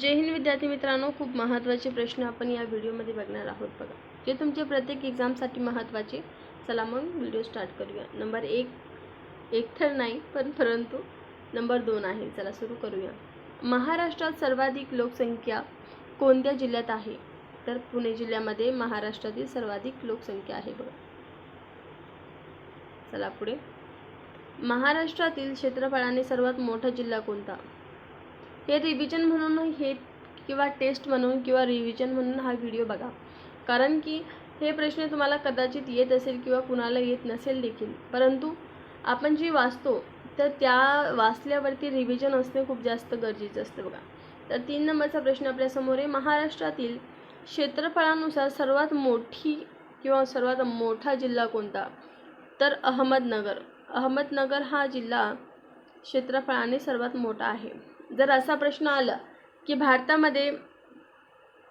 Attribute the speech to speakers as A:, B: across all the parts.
A: जय हिंद विद्यार्थी मित्रांनो खूप महत्त्वाचे प्रश्न आपण या व्हिडिओमध्ये बघणार आहोत बघा. जे तुमचे प्रत्येक एक्झामसाठी महत्त्वाचे चला मग व्हिडिओ स्टार्ट करूया. नंबर एक एक तर नाही पण परंतु नंबर दोन आहे. चला सुरू करूया. महाराष्ट्रात सर्वाधिक लोकसंख्या कोणत्या जिल्ह्यात आहे? तर पुणे जिल्ह्यामध्ये महाराष्ट्रातील सर्वाधिक लोकसंख्या आहे बघा. चला पुढे. महाराष्ट्रातील क्षेत्रफळाने सर्वात मोठा जिल्हा कोणता? हे रिव्हिजन म्हणून हे किंवा टेस्ट म्हणून किंवा रिव्हिजन म्हणून हा व्हिडिओ बघा. कारण की हे प्रश्न तुम्हाला कदाचित येत असेल किंवा कुणाला येत नसेल देखील. परंतु आपण जी वाचतो तर त्या वाचल्यावरती रिव्हिजन असणे खूप जास्त गरजेचं असतं बघा. तर तीन नंबरचा प्रश्न आपल्यासमोर आहे. महाराष्ट्रातील क्षेत्रफळानुसार सर्वात मोठी किंवा सर्वात मोठा जिल्हा कोणता? तर अहमदनगर. अहमदनगर हा जिल्हा क्षेत्रफळाने सर्वात मोठा आहे. जर असा प्रश्न आला की भारतामध्ये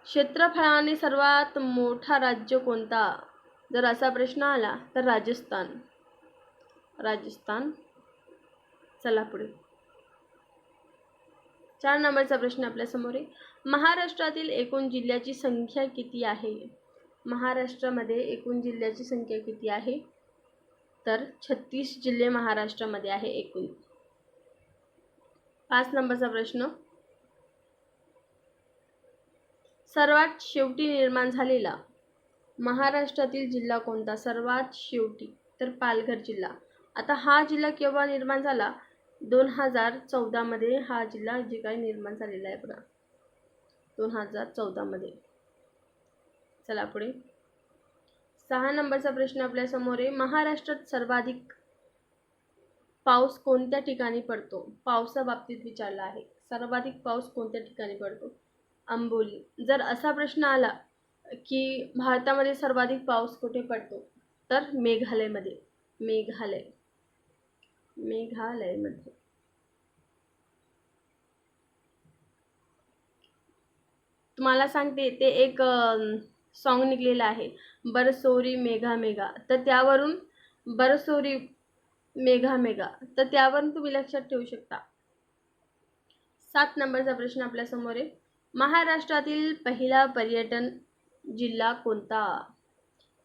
A: क्षेत्रफळाने सर्वात मोठा राज्य कोणता? जर असा प्रश्न आला तर राजस्थान. राजस्थान? चला पुढे. चार नंबरचा प्रश्न आपल्यासमोर आहे. महाराष्ट्रातील एकूण जिल्ह्याची संख्या किती आहे? महाराष्ट्रामध्ये एकूण जिल्ह्याची संख्या किती आहे? तर छत्तीस जिल्हे महाराष्ट्रामध्ये आहे एकूण. पाच नंबरचा प्रश्न. सर्वात शेवटी निर्माण झालेला महाराष्ट्रातील जिल्हा कोणता? सर्वात शेवटी तर पालघर जिल्हा. आता हा जिल्हा केव्हा निर्माण झाला? दोन हजार चौदामध्ये हा जिल्हा जे काही निर्माण झालेला आहे बघा. दोन हजार चौदामध्ये चला पुढे. सहा नंबरचा प्रश्न आपल्यासमोर आहे. महाराष्ट्रात सर्वाधिक पाऊस कोणत्या ठिकाणी पडतो? पावसाबाबतीत विचारला आहे. सर्वाधिक पाऊस कोणत्या ठिकाणी पडतो? आंबोली. जर असा प्रश्न आला की भारतामध्ये सर्वाधिक पाऊस कुठे पडतो? तर मेघालयमध्ये. मेघालय. मेघालयमध्ये. तुम्हाला सांगते ते एक सॉन्ग निघलेलं आहे. बरसोरी मेघा मेघा तर त्यावरून बरसोरी मेघा मेघा. तर त्यावरून तुम्ही लक्षात ठेवू शकता. सात नंबरचा प्रश्न आपल्यासमोर आहे. महाराष्ट्रातील पहिला पर्यटन जिल्हा कोणता?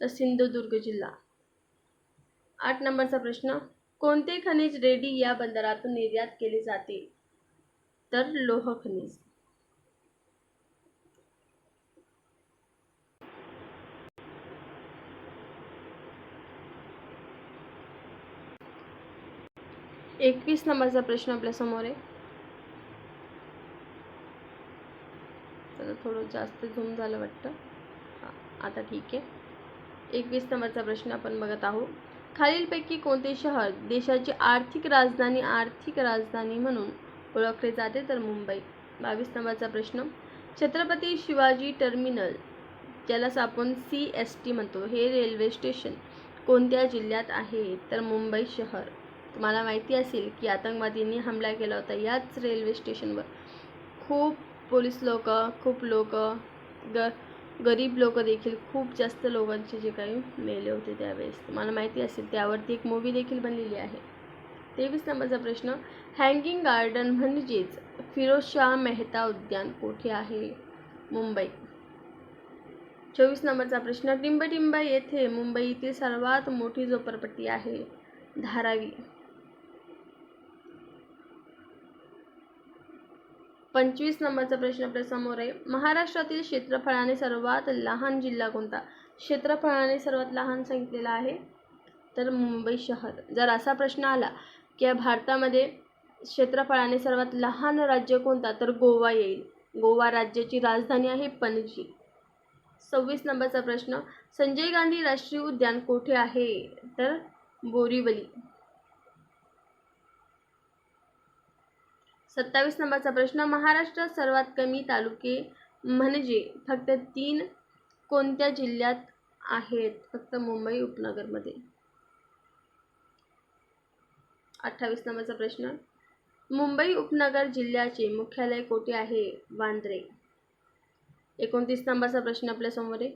A: तर सिंधुदुर्ग जिल्हा. आठ नंबरचा प्रश्न कोणते खनिज रेडी या बंदरातून निर्यात केले जाते? तर लोह खनिज. एकवीस नंबरचा प्रश्न आपल्यासमोर आहे. तर थोडं जास्त झूम झालं वाटतं. आता ठीक आहे. एकवीस नंबरचा प्रश्न आपण बघत आहोत. खालीलपैकी कोणते शहर देशाची आर्थिक राजधानी आर्थिक राजधानी म्हणून ओळखले जाते? तर मुंबई. बावीस नंबरचा प्रश्न. छत्रपती शिवाजी टर्मिनल ज्यालाच आपण सी एस टी म्हणतो हे रेल्वे स्टेशन कोणत्या जिल्ह्यात आहे? तर मुंबई शहर. तुम्हाला माहिती असेल की आतंकवादींनी हमला केला होता याच रेल्वे स्टेशनवर खूप पोलीस लोक खूप लोक ग गरीब लोक देखील खूप जास्त लोकांचे जे काही मेले होते त्यावेळेस. तुम्हाला माहिती असेल त्यावरती एक मूवी देखील बनलेली आहे. तेवीस नंबरचा प्रश्न हँगिंग गार्डन म्हणजेच फिरोजशाह मेहता उद्यान कोठे आहे? मुंबई. चोवीस नंबरचा प्रश्न टिंबटिंब येथे मुंबईतील सर्वात मोठी झोपडपट्टी आहे धारावी. पंचवीस नंबरचा प्रश्न आपल्यासमोर आहे. महाराष्ट्रातील क्षेत्रफळाने सर्वात लहान जिल्हा कोणता? क्षेत्रफळाने सर्वात लहान सांगितलेला आहे. तर मुंबई शहर. जर असा प्रश्न आला की भारतामध्ये क्षेत्रफळाने सर्वात लहान राज्य कोणता? तर गोवा येईल. गोवा राज्याची राजधानी आहे पणजी. सव्वीस नंबरचा प्रश्न संजय गांधी राष्ट्रीय उद्यान कोठे आहे? तर बोरीवली. सत्तावीस नंबरचा प्रश्न महाराष्ट्रात सर्वात कमी तालुके म्हणजे फक्त तीन कोणत्या जिल्ह्यात आहेत? फक्त मुंबई उपनगरमध्ये. अठ्ठावीस नंबरचा प्रश्न मुंबई उपनगर जिल्ह्याचे मुख्यालय कोठे आहे? वांद्रे. एकोणतीस नंबरचा प्रश्न आपल्यासमोर आहे.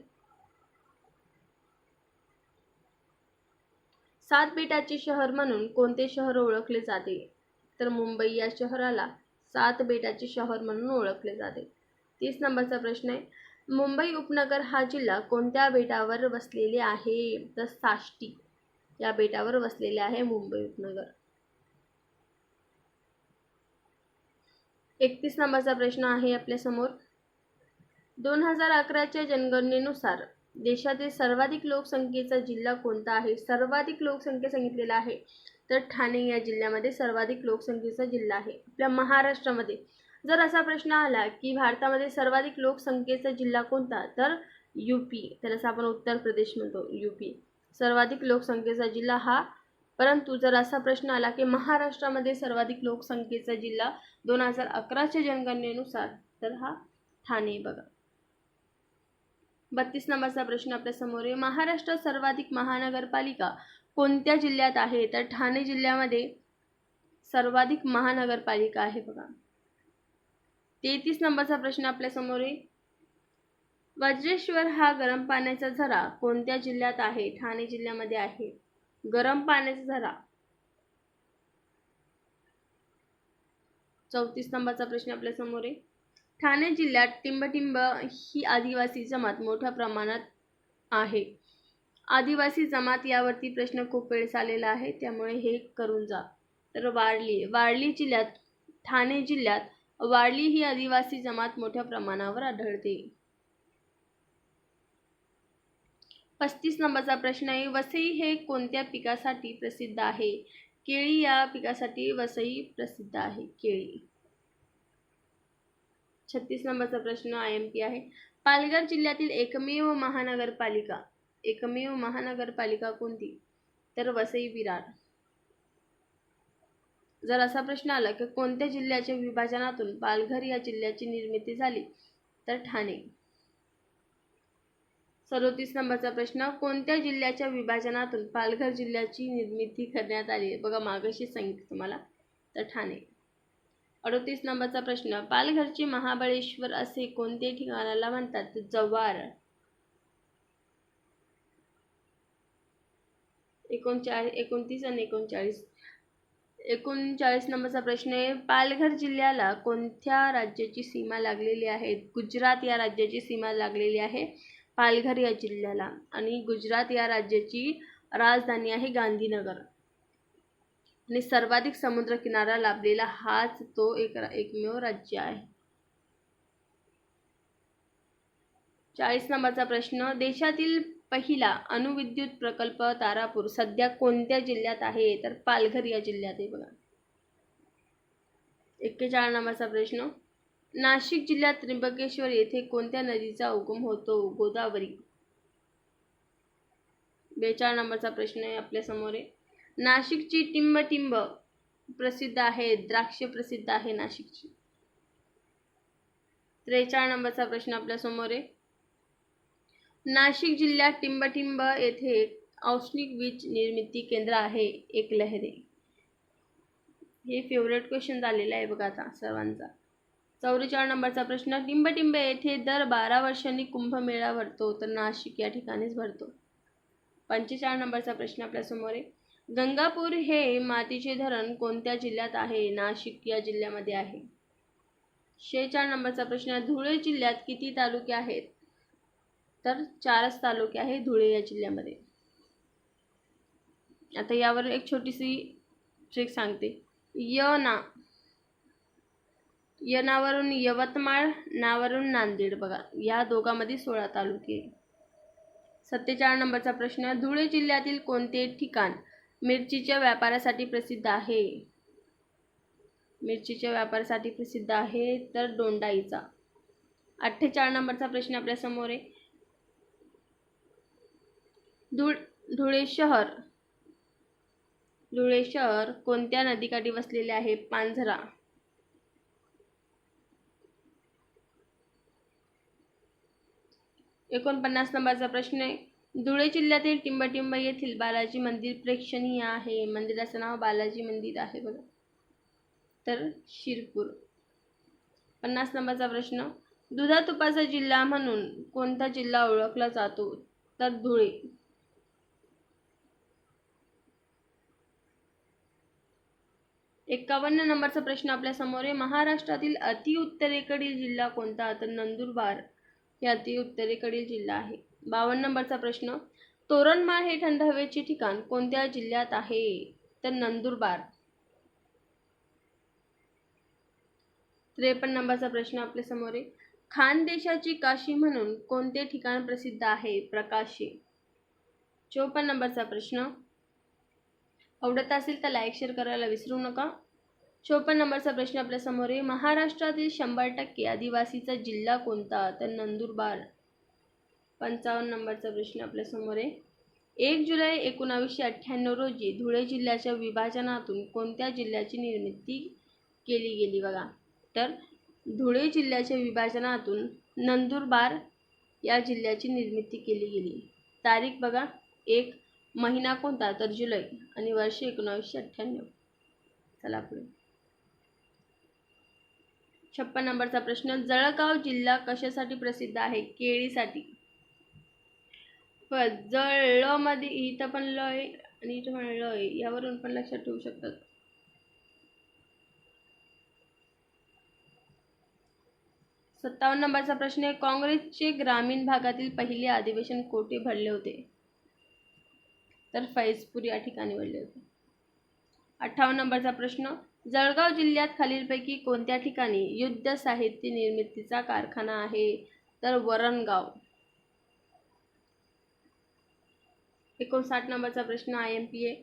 A: सात बेटाचे शहर म्हणून कोणते शहर ओळखले जाते? तर मुंबई या शहराला सात बेटाचे शहर म्हणून ओळखले जाते. तीस नंबरचा प्रश्न आहे मुंबई उपनगर हा जिल्हा कोणत्या बेटावर वसलेले आहे? तर साष्टी या बेटावर वसलेले आहे मुंबई उपनगर. एकतीस नंबरचा प्रश्न आहे आपल्यासमोर दोन हजार अकराच्या जनगणनेनुसार देशातील सर्वाधिक लोकसंख्येचा जिल्हा कोणता आहे? सर्वाधिक लोकसंख्या सांगितलेला आहे. तर ठाणे या जिल्ह्यामध्ये सर्वाधिक लोकसंख्येचा जिल्हा आहे. आपल्या महाराष्ट्रामध्ये जर असा प्रश्न आला की भारतामध्ये सर्वाधिक लोकसंख्येचा जिल्हा कोणता? तर यू पी त्यालाच आपण उत्तर प्रदेश म्हणतो यू पी सर्वाधिक लोकसंख्येचा जिल्हा हा. परंतु जर असा प्रश्न आला की महाराष्ट्रामध्ये सर्वाधिक लोकसंख्येचा जिल्हा दोन हजार अकराच्या जनगणनेनुसार तर हा ठाणे बघा. बत्तीस नंबरचा प्रश्न आपल्यासमोर आहे. महाराष्ट्रात सर्वाधिक महानगरपालिका कोणत्या जिल्ह्यात आहे? तर ठाणे जिल्ह्यामध्ये सर्वाधिक महानगरपालिका आहे बघा. तेहतीस नंबरचा प्रश्न आपल्यासमोर आहे. वज्रेश्वर हा गरम पाण्याचा झरा कोणत्या जिल्ह्यात आहे? ठाणे जिल्ह्यामध्ये आहे. गरम पाण्याचा झरा. चौतीस नंबरचा प्रश्न आपल्यासमोर आहे. ठाणे जिल्ह्यात टिंबटिंब ही आदिवासी जमात मोठ्या प्रमाणात आहे. आदिवासी जमात यावरती प्रश्न खूप वेळेस आलेला आहे त्यामुळे हे करून जा. तर वारली वारली जिल्ह्यात ठाणे जिल्ह्यात वारली ही आदिवासी जमात मोठ्या प्रमाणावर आढळते. पस्तीस नंबरचा प्रश्न आहे वसई हे कोणत्या पिकासाठी प्रसिद्ध आहे? केळी या पिकासाठी वसई प्रसिद्ध आहे केळी. छत्तीस नंबरचा प्रश्न आय एम पी आहे. पालघर जिल्ह्यातील एकमेव महानगरपालिका एकमेव महानगरपालिका कोणती? तर वसई विरार. जर असा प्रश्न आला की कोणत्या जिल्ह्याच्या विभाजनातून पालघर या जिल्ह्याची निर्मिती झाली तर ठाणे. सदोतीस नंबरचा प्रश्न कोणत्या जिल्ह्याच्या विभाजनातून पालघर जिल्ह्याची निर्मिती करण्यात आली? बघा मागाशी सांगितलं तुम्हाला तर ठाणे. अडोतीस नंबरचा प्रश्न पालघरचे महाबळेश्वर असे कोणते ठिकाणाला म्हणतात? जव्हार. एकोणचाळीस एकोणतीस आणि एकोणचाळीस. एकोणचाळीस नंबरचा प्रश्न आहे पालघर जिल्ह्याला कोणत्या राज्याची सीमा लागलेली आहे? गुजरात या राज्याची सीमा लागलेली आहे पालघर या जिल्ह्याला. आणि गुजरात या राज्याची राजधानी आहे गांधीनगर. आणि सर्वाधिक समुद्रकिनारा लाभलेला हाच तो एक एकमेव राज्य आहे. चाळीस नंबरचा प्रश्न देशातील पहिला अणुविद्युत प्रकल्प तारापूर. सध्या कोणत्या जिल्ह्यात आहे? तर पालघर या जिल्ह्यात आहे बघा. एक्केचाळ नंबरचा प्रश्न. नाशिक जिल्ह्यात त्र्यंबकेश्वर येथे कोणत्या नदीचा उगम होतो? गोदावरी. बेचाळ नंबरचा प्रश्न आहे आपल्यासमोर आहे. नाशिकची टिंबटिंब प्रसिद्ध आहे द्राक्ष प्रसिद्ध आहे नाशिकची. त्रेचाळ नंबरचा प्रश्न आपल्यासमोर आहे. नाशिक जिल्ह्यात टिंबटिंब येथे औष्णिक वीज निर्मिती केंद्र आहे एक लहरे. हे फेवरेट क्वेश्चन झालेलं आहे बघा आता सर्वांचा. चौवेचाळीस नंबरचा प्रश्न टिंबटिंब येथे दर बारा वर्षांनी कुंभमेळा भरतो तर नाशिक या ठिकाणीच भरतो. पंचेचाळीस नंबरचा प्रश्न आपल्यासमोर आहे. गंगापूर हे मातीचे धरण कोणत्या जिल्ह्यात आहे? नाशिक या जिल्ह्यामध्ये आहे. शेहेचाळीस नंबरचा प्रश्न धुळे जिल्ह्यात किती तालुके आहेत? तर चारच तालुके आहे धुळे या जिल्ह्यामध्ये. आता यावर एक छोटीशी ट्रिक सांगते. य ना य यवतमाळ नावावरून नांदेड बघा. या दोघांमध्ये सोळा तालुके सत्तेचाळीस नंबरचा प्रश्न धुळे जिल्ह्यातील कोणते ठिकाण मिरचीच्या व्यापारासाठी प्रसिद्ध आहे? मिरचीच्या व्यापारासाठी प्रसिद्ध आहे तर दोंडाईचा अठ्ठेचाळीस नंबरचा प्रश्न आपल्यासमोर आहे. धुळ धुळे शहर. धुळे शहर कोणत्या नदीकाठी वसलेले आहे? पांझरा. एकोणपन्नास नंबरचा प्रश्न आहे. धुळे जिल्ह्यातील टिंबटिंब येथील बालाजी मंदिर प्रेक्षणीय आहे. मंदिराचं नाव बालाजी मंदिर आहे बघा. तर शिरपूर. पन्नास नंबरचा प्रश्न दुधा तुपाचा जिल्हा म्हणून कोणता जिल्हा ओळखला जातो? तर धुळे. एकावन्न नंबरचा प्रश्न आपल्यासमोर आहे. महाराष्ट्रातील अतिउत्तरेकडील जिल्हा कोणता? तर नंदुरबार हे अतिउत्तरेकडील जिल्हा आहे. बावन्न नंबरचा प्रश्न तोरणमाळ हे थंड हवेचे ठिकाण कोणत्या जिल्ह्यात आहे? तर नंदुरबार. त्रेपन्न नंबरचा प्रश्न आपल्यासमोर आहे. खानदेशाची काशी म्हणून कोणते ठिकाण प्रसिद्ध आहे? प्रकाशी. चोपन्न नंबरचा प्रश्न आवडत असेल तर लाईक शेअर करायला विसरू नका. चोपन्न नंबरचा प्रश्न आपल्यासमोर आहे. महाराष्ट्रातील शंभर टक्के आदिवासीचा जिल्हा कोणता? तर नंदुरबार. पंचावन्न नंबरचा प्रश्न आपल्यासमोर आहे. एक जुलै एकोणावीसशे अठ्ठ्याण्णव रोजी धुळे जिल्ह्याच्या विभाजनातून कोणत्या जिल्ह्याची निर्मिती केली गेली बघा? तर धुळे जिल्ह्याच्या विभाजनातून नंदुरबार या जिल्ह्याची निर्मिती केली गेली. तारीख बघा. एक महिना कोणता? तर जुलै. आणि वर्ष एकोणावीसशे अठ्ठ्याण्णव. चला पुढे. छप्पन नंबरचा प्रश्न. जळगाव जिल्हा कशासाठी प्रसिद्ध आहे? केळीसाठी. पण जळ ल मध्ये इथं पण ल आहे आणि इथं पण ल आहे यावरून पण लक्षात ठेवू शकतात. सत्तावन्न नंबरचा प्रश्न आहे. काँग्रेसचे ग्रामीण भागातील पहिले अधिवेशन कोठे भरले होते? तर फैजपूर या ठिकाणी भरले होते. अठ्ठावन्न नंबरचा प्रश्न जळगाव जिल्ह्यात खालीलपैकी कोणत्या ठिकाणी युद्ध साहित्य निर्मितीचा कारखाना आहे? तर वरणगाव. एकोणसाठ नंबरचा प्रश्न I M P A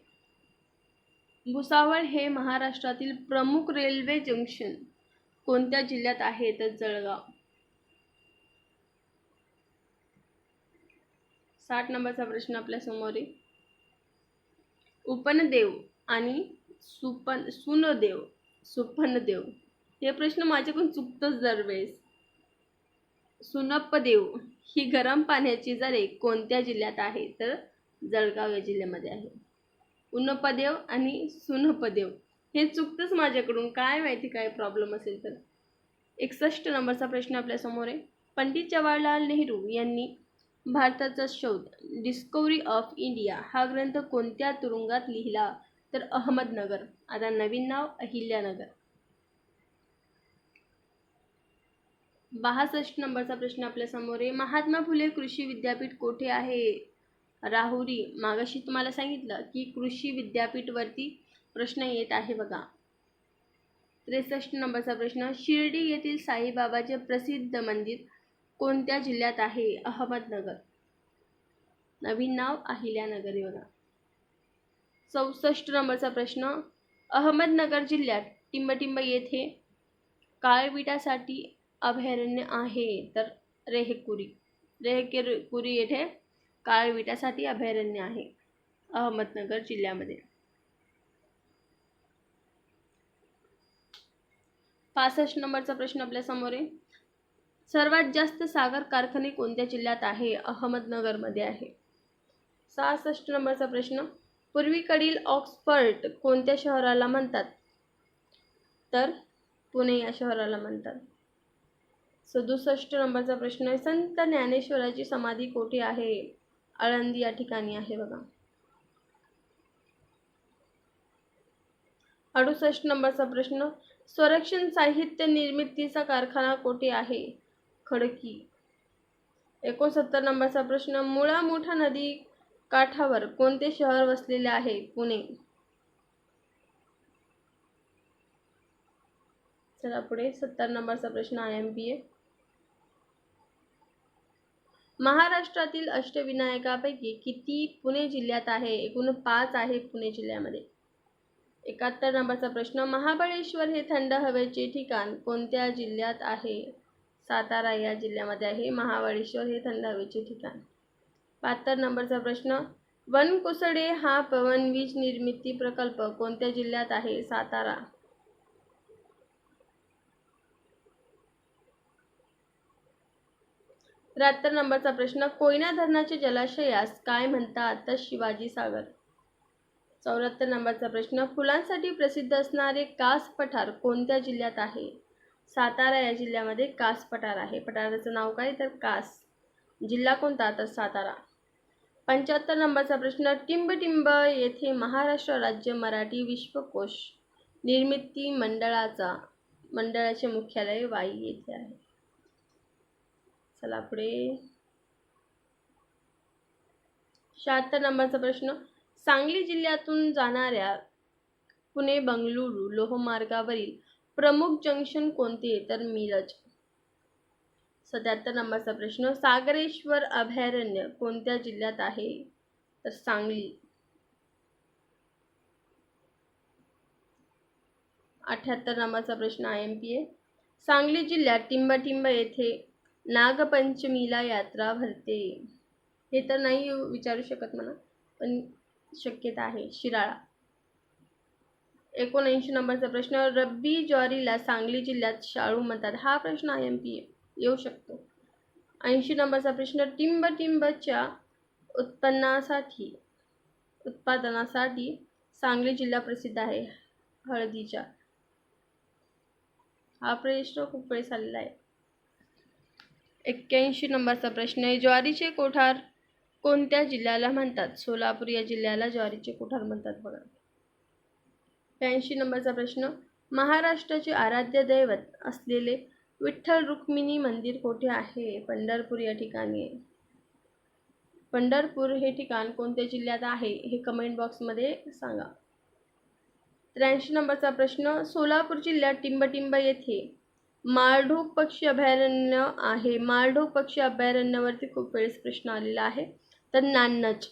A: Bhusawal हे महाराष्ट्रातील प्रमुख रेल्वे जंक्शन कोणत्या जिल्ह्यात आहे? तर जळगाव. साठ नंबरचा प्रश्न आपल्यासमोर आहे. उपनदेव आणि सुपन सुनदेव सुपनदेव. हे प्रश्न माझ्याकडून चुकतोच दरवेळेस. सुनप्पदेव ही गरम पाण्याची जरे कोणत्या जिल्ह्यात आहे? तर जळगाव या जिल्ह्यामध्ये आहे. उन्नपदेव आणि सुनपदेव हे चुकतंच माझ्याकडून. काय माहिती काय प्रॉब्लेम असेल तर. एकसष्ट नंबरचा प्रश्न आपल्यासमोर आहे. पंडित जवाहरलाल नेहरू यांनी भारताचा शोध. डिस्कवरी ऑफ इंडिया हा ग्रंथ कोणत्या तुरुंगात लिहिला? तर अहमदनगर. आता नवीन नाव अहिल्यानगर. बासष्ट नंबरचा प्रश्न आपल्यासमोर आहे. महात्मा फुले कृषी विद्यापीठ कोठे आहे? राहुरी मागाशी तुम्हाला सांगितलं की कृषी विद्यापीठवरती प्रश्न येत आहे बघा. त्रेसष्ट नंबरचा प्रश्न शिर्डी येथील साईबाबाचे प्रसिद्ध मंदिर कोणत्या जिल्ह्यात आहे अहमदनगर? नवीन नाव अहिल्यानगर आहे चौसष्ट नंबरचा प्रश्न अहमदनगर जिल्ह्यात टिंबटिंब येथे काळविटासाठी अभयारण्य आहे तर रेहेकुरी. रेहेकेकुरी येथे काळविटासाठी अभयारण्य आहे अहमदनगर जिल्ह्यामध्ये. पासष्ट नंबरचा प्रश्न आपल्यासमोर आहे. सर्वात जास्त सागर कारखाने कोणत्या जिल्ह्यात आहे? अहमदनगरमध्ये आहे. सहासष्ट नंबरचा प्रश्न. पूर्वीकडील ऑक्सफर्ड कोणत्या शहराला म्हणतात? तर पुणे या शहराला म्हणतात. सदुसष्ट नंबरचा प्रश्न आहे. संत ज्ञानेश्वराची समाधी कोठे आहे? आळंदी या ठिकाणी आहे बघा. अडुसष्ट नंबरचा प्रश्न. संरक्षण साहित्य निर्मितीचा कारखाना कोठे आहे? खडकी. एकोणसत्तर नंबरचा प्रश्न मुळा मोठा नदी काठावर कोणते शहर वसलेले आहे? पुणे. चला पुढे सत्तर नंबरचा प्रश्न आय एम पी ए महाराष्ट्रातील अष्टविनायकापैकी किती पुणे जिल्ह्यात आहे? एकूण पाच आहे पुणे जिल्ह्यामध्ये. एकाहत्तर नंबरचा प्रश्न महाबळेश्वर हे थंड हवेचे ठिकाण कोणत्या जिल्ह्यात आहे? सातारा या जिल्ह्यामध्ये आहे. महाबळेश्वर हे थंड हवेचे ठिकाण. बहात्तर नंबरचा प्रश्न वनकुसडे हा पवन वीज निर्मिती प्रकल्प कोणत्या जिल्ह्यात आहे? सातारा. त्र्याहत्तर नंबरचा प्रश्न कोयना धरणाच्या जलाशयास काय म्हणतात? तर शिवाजी सागर. चौऱ्याहत्तर नंबरचा प्रश्न फुलांसाठी प्रसिद्ध असणारे कास पठार कोणत्या जिल्ह्यात आहे? सातारा या जिल्ह्यामध्ये कास पठार आहे. पठाराचं नाव काय? तर कास. जिल्हा कोणता? तर सातारा. पंच्याहत्तर नंबरचा प्रश्न टिंबटिंब येथे महाराष्ट्र राज्य मराठी विश्वकोश निर्मिती मंडळाचा मंडळाचे मुख्यालय वाई येथे आहे. चला पुढे. शहात्तर नंबरचा प्रश्न सांगली जिल्ह्यातून जाणाऱ्या पुणे बंगळुरू लोहमार्गावरील प्रमुख जंक्शन कोणते? तर मिरज. सत्याहत्तर नंबरचा प्रश्न सागरेश्वर अभयारण्य कोणत्या जिल्ह्यात आहे? तर सांगली. अठ्याहत्तर नंबरचा प्रश्न I M P A Sangli जिल्ह्यात टिंबटिंब येथे नागपंचमीला यात्रा भरते. हे तर नाही विचारू शकत मला पण शक्यता आहे. शिराळा. एकोणऐंशी नंबरचा प्रश्न रब्बी ज्वारीला सांगली जिल्ह्यात शाळू म्हणतात. हा प्रश्न आय एम पी येऊ शकतो. ऐंशी नंबरचा प्रश्न टिंब टिंबच्या उत्पन्नासाठी उत्पादनासाठी सांगली जिल्हा प्रसिद्ध आहे हळदीच्या हा प्रश्न खूप वेळेस आलेला आहे. एक्क्याऐंशी नंबरचा प्रश्न आहे ज्वारीचे कोठार कोणत्या जिल्ह्याला म्हणतात? सोलापूर या जिल्ह्याला ज्वारीचे कोठार म्हणतात बघा. ब्याऐंशी नंबरचा प्रश्न. महाराष्ट्राचे आराध्य दैवत असलेले विठ्ठल रुक्मिणी मंदिर कोठे आहे? पंढरपूर या ठिकाणी पंढरपूर हे ठिकाण कोणत्या जिल्ह्यात आहे? हे कमेंट बॉक्समध्ये सांगा. त्र्याऐंशी नंबरचा प्रश्न सोलापूर जिल्ह्यात टिंबटिंब येथे माळढोक पक्षी अभयारण्य आहे. माळढोक पक्षी अभयारण्यावरती खूप वेळेस प्रश्न आलेला आहे. तर नान्नच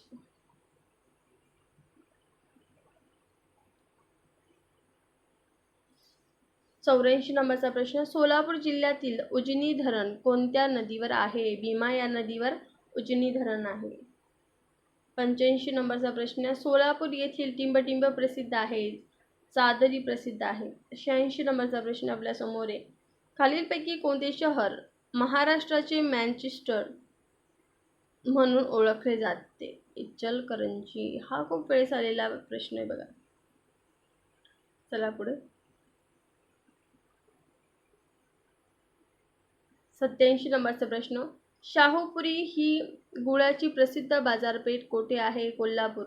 A: चौऱ्याऐंशी नंबरचा प्रश्न सोलापूर जिल्ह्यातील उजनी धरण कोणत्या नदीवर आहे? भीमा या नदीवर उजनी धरण आहे. पंच्याऐंशी नंबरचा प्रश्न सोलापूर येथील टिंबटिंब प्रसिद्ध आहे चादरी प्रसिद्ध आहे. शहाऐंशी नंबरचा प्रश्न आपल्यासमोर आहे. खालीलपैकी कोणते शहर महाराष्ट्राचे मॅनचेस्टर म्हणून ओळखले जाते? इचलकरंजी. हा खूप वेळेस आलेला प्रश्न आहे बघा. चला पुढे. सत्याऐंशी नंबरचा प्रश्न. शाहूपुरी ही गुळाची प्रसिद्ध बाजारपेठ कोठे आहे? कोल्हापूर.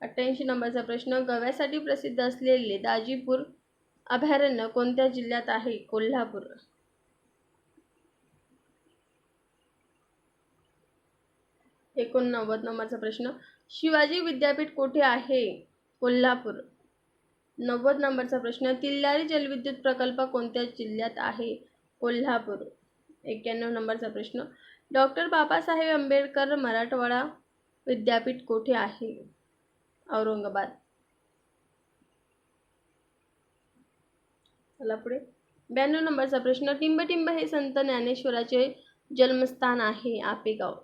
A: अठ्ठ्याऐंशी नंबरचा प्रश्न गव्यासाठी प्रसिद्ध असलेले दाजीपूर अभयारण्य कोणत्या जिल्ह्यात आहे? कोल्हापूर. एकोणनव्वद नंबरचा प्रश्न शिवाजी विद्यापीठ कोठे आहे? कोल्हापूर. नव्वद नंबरचा प्रश्न तिल्लारी जलविद्युत प्रकल्प कोणत्या जिल्ह्यात आहे? कोल्हापूर. एक्क्याण्णव नंबरचा प्रश्न. डॉक्टर बाबासाहेब आंबेडकर मराठवाडा विद्यापीठ कोठे आहे? औरंगाबाद. चला पुढे. ब्याण्णव नंबरचा प्रश्न टिंबटिंब हे संत ज्ञानेश्वराचे जन्मस्थान आहे आपेगाव.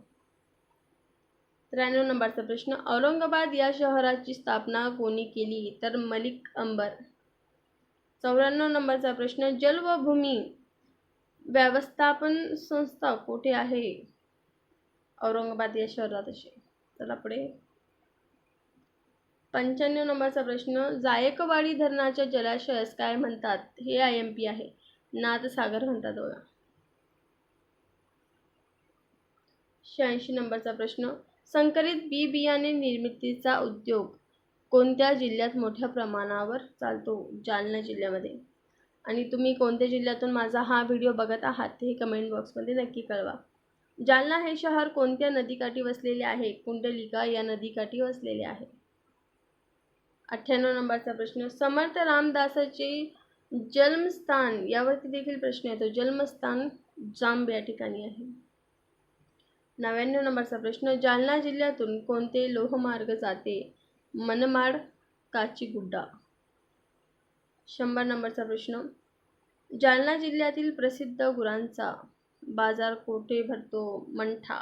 A: त्र्याण्णव नंबरचा प्रश्न औरंगाबाद या शहराची स्थापना कोणी केली? तर मलिक अंबर. चौऱ्याण्णव नंबरचा प्रश्न जल व भूमी व्यवस्थापन संस्था कोठे आहे? औरंगाबाद या शहरात असे चला पुढे. पंच्याण्णव नंबरचा प्रश्न जायकवाडी धरणाच्या जलाशयास काय म्हणतात? हे आय एम पी आहे. नाथसागर म्हणतात बघा. शहाऐंशी नंबरचा प्रश्न संकरित बी बियाणे निर्मितीचा उद्योग कोणत्या जिल्ह्यात मोठ्या प्रमाणावर चालतो? जालना जिल्ह्यामध्ये. आणि तुम्ही कोणत्या जिल्ह्यातून माझा हा व्हिडिओ बघत आहात हे कमेंट बॉक्समध्ये नक्की कळवा. जालना हे शहर कोणत्या नदीकाठी वसलेले आहे? कुंडलिका या नदीकाठी वसलेले आहे. अठ्ठ्याण्णव नंबरचा प्रश्न समर्थ रामदासाचे जन्मस्थान यावरती देखील प्रश्न येतो. जन्मस्थान जांब या ठिकाणी आहे. नव्याण्णव नंबरचा प्रश्न जालना जिल्ह्यातून कोणते लोहमार्ग जाते? मनमाड काचीगुड्डा. शंभर नंबरचा प्रश्न. जालना जिल्ह्यातील प्रसिद्ध गुरांचा बाजार कोठे भरतो? मंठा.